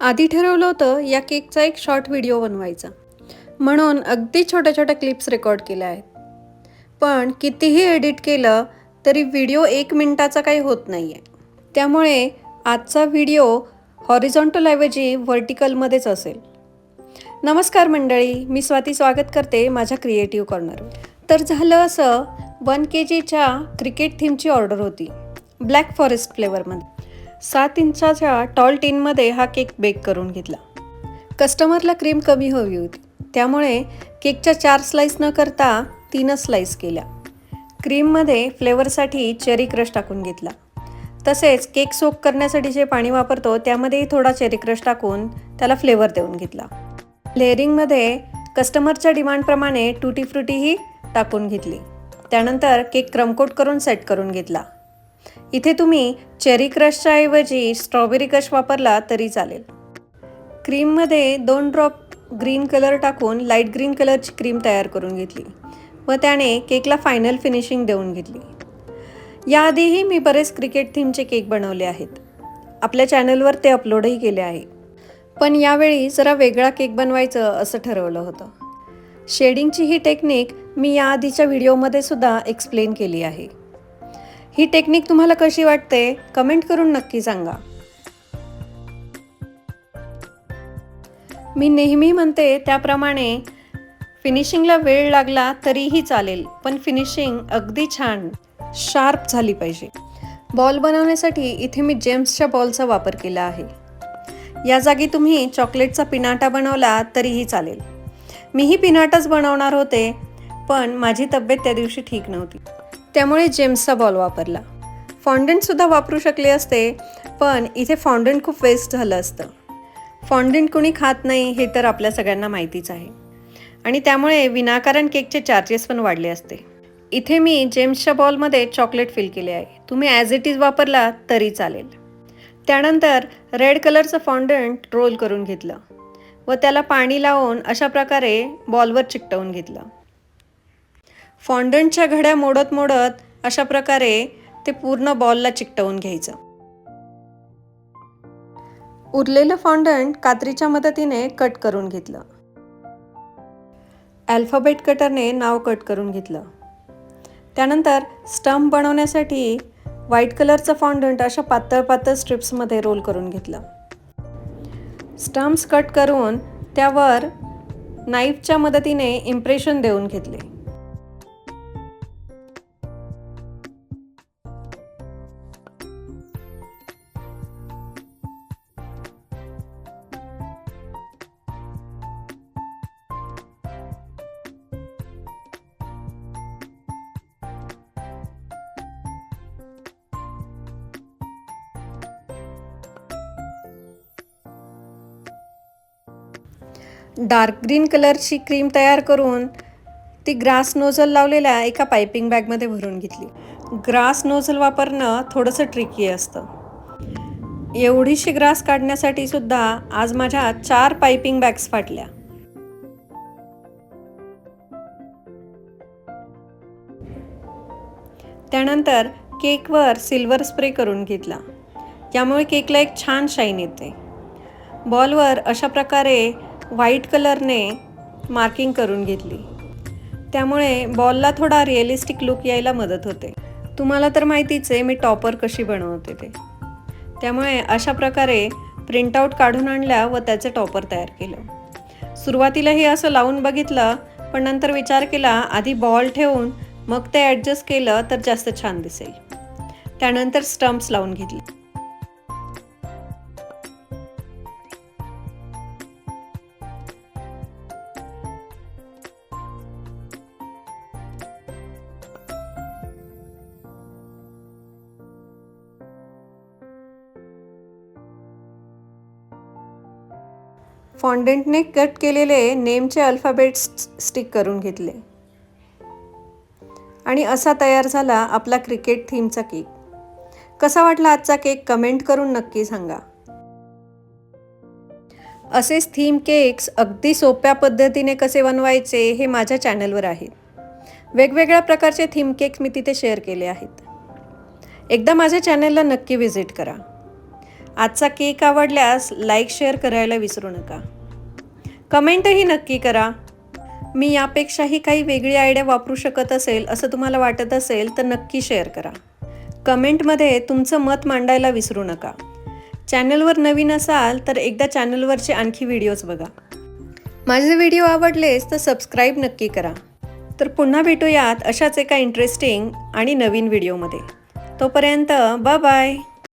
आधी ठरवलं होतं या केकचा एक शॉर्ट व्हिडिओ बनवायचा. म्हणून अगदी छोट्या छोट्या क्लिप्स रेकॉर्ड केल्या आहेत. पण कितीही एडिट केलं तरी व्हिडिओ एक मिनटाचा काही होत नाही आहे त्यामुळे आजचा व्हिडिओ हॉरिझॉन्टलऐवजी व्हर्टिकलमध्येच असेल. नमस्कार मंडळी मी स्वाती स्वागत करते माझ्या क्रिएटिव्ह कॉर्नर तर झालं असं वन के जीच्या क्रिकेट थीमची ऑर्डर होती. ब्लॅक फॉरेस्ट फ्लेवरमध्ये सात इंचाच्या टॉल टीनमध्ये हा केक बेक करून घेतला. कस्टमरला क्रीम कमी हवी होती. त्यामुळे केकच्या चार स्लाईस न करता तीनच स्लाईस केल्या. क्रीममध्ये फ्लेवरसाठी चेरी क्रश टाकून घेतला. तसेच केक सोक करण्यासाठी जे पाणी वापरतो त्यामध्येही थोडा चेरी क्रश टाकून त्याला फ्लेवर देऊन घेतला. लेअरिंगमध्ये कस्टमरच्या डिमांडप्रमाणे टुटी फ्रुटीही टाकून घेतली. त्यानंतर केक क्रमकोट करून सेट करून घेतला. इथे तुम्ही चेरी क्रशच्या ऐवजी स्ट्रॉबेरी क्रश वापरला तरी चालेल. क्रीममध्ये दोन ड्रॉप ग्रीन कलर टाकून लाइट ग्रीन कलरची क्रीम तयार करून घेतली व त्याने केकला फायनल फिनिशिंग देऊन घेतली. याआधीही मी बरेच क्रिकेट थीमचे केक बनवले आहेत. आपल्या चॅनलवर ते अपलोडही केले आहे. पण यावेळी जरा वेगळा केक बनवायचं असं ठरवलं होतं. शेडिंगची ही टेक्निक मी याआधीच्या व्हिडिओमध्ये सुद्धा एक्सप्लेन केली आहे. ही टेक्निक तुम्हाला कशी वाटते? कमेंट करून नक्की सांगा. मी नेहमी म्हणते त्याप्रमाणे फिनिशिंगला वेळ लागला तरीही चालेल पण फिनिशिंग अगदी छान शार्प झाली पाहिजे. बॉल बनवण्यासाठी इथे मी जेम्सच्या बॉलचा वापर केला आहे. या जागी तुम्ही चॉकलेटचा पिनाटा बनवला तरीही चालेल. मीही पिनाटाच बनवणार होते पण माझी तब्येत त्या दिवशी ठीक नव्हती. त्यामुळे जेम्सचा बॉल वापरला. फॉन्डंटसुद्धा वापरू शकले असते पण इथे फॉन्डंट खूप वेस्ट झालं असतं. फॉन्डंट कुणी खात नाही हे तर आपल्या सगळ्यांना माहितीच आहे. आणि त्यामुळे विनाकारण केकचे चार्जेस पण वाढले असते. इथे मी जेम्सच्या बॉलमध्ये चॉकलेट फिल केले आहे. तुम्ही ॲज इट इज वापरला तरी चालेल. त्यानंतर रेड कलरचं फॉन्डंट रोल करून घेतलं. व त्याला पाणी लावून अशा प्रकारे बॉलवर चिकटवून घेतलं. फॉन्डंटच्या घड्या मोडत मोडत अशा प्रकारे ते पूर्ण बॉलला चिकटवून घ्यायचं. उरलेलं फॉन्डंट कात्रीच्या मदतीने कट करून घेतलं. अल्फाबेट कटरने नाव कट करून घेतलं. त्यानंतर स्टंप बनवण्यासाठी व्हाईट कलरचं फॉन्डंट अशा पातळ पातळ स्ट्रिप्समध्ये रोल करून घेतलं. स्टम्प्स कट करून त्यावर नाईफच्या मदतीने इम्प्रेशन देऊन घेतले. डार्क ग्रीन कलरची क्रीम तयार करून ती ग्रास नोझल लावलेल्या एका पायपिंग बॅगमध्ये भरून घेतली. ग्रास नोझल वापरणं थोडंसं ट्रिकी असतं. एवढीशी ग्रास काढण्यासाठी सुद्धा आज माझ्या चार पायपिंग बॅग्स फाटल्या. त्यानंतर केकवर सिल्वर स्प्रे करून घेतला. त्यामुळे केकला एक छान शाईन येते. बॉलवर अशा प्रकारे व्हाईट कलरने मार्किंग करून घेतली. त्यामुळे बॉलला थोडा रिअलिस्टिक लुक यायला मदत होते. तुम्हाला तर माहितीच आहे मी टॉपर कशी बनवते ते. त्यामुळे अशा प्रकारे प्रिंटआउट काढून आणल्या व त्याचे टॉपर तयार केलं. सुरुवातीला हे असं लावून बघितलं पण नंतर विचार केला आधी बॉल ठेवून मग ते ॲडजस्ट केलं तर जास्त छान दिसेल. त्यानंतर स्टम्प्स लावून घेतले. फॉन्डेंटने कट केलेले नेमचे अल्फाबेट्स स्टिक करून घेतले. आणि असा तयार झाला आपला क्रिकेट थीमचा केक. कसा वाटला आजचा केक कमेंट करून नक्की सांगा. असेच थीम केक्स अगदी सोप्या पद्धतीने कसे बनवायचे हे माझ्या चॅनलवर आहेत वेगवेगळ्या प्रकारचे थीम केक्स मी तिथे शेअर केले आहेत. एकदा माझ्या चॅनलला नक्की व्हिजिट करा. आजचा केक आवडल्यास लाईक शेअर करायला विसरू नका. कमेंटही नक्की करा. मी यापेक्षाही काही वेगळी आयडिया वापरू शकत असेल असं तुम्हाला वाटत असेल तर नक्की शेअर करा. कमेंटमध्ये तुमचं मत मांडायला विसरू नका. चॅनलवर नवीन असाल तर एकदा चॅनलवरचे आणखी व्हिडिओज बघा. माझे व्हिडिओ आवडलेच तर सबस्क्राईब नक्की करा. तर पुन्हा भेटूयात अशाच एका इंटरेस्टिंग आणि नवीन व्हिडिओमध्ये. तोपर्यंत बाय बाय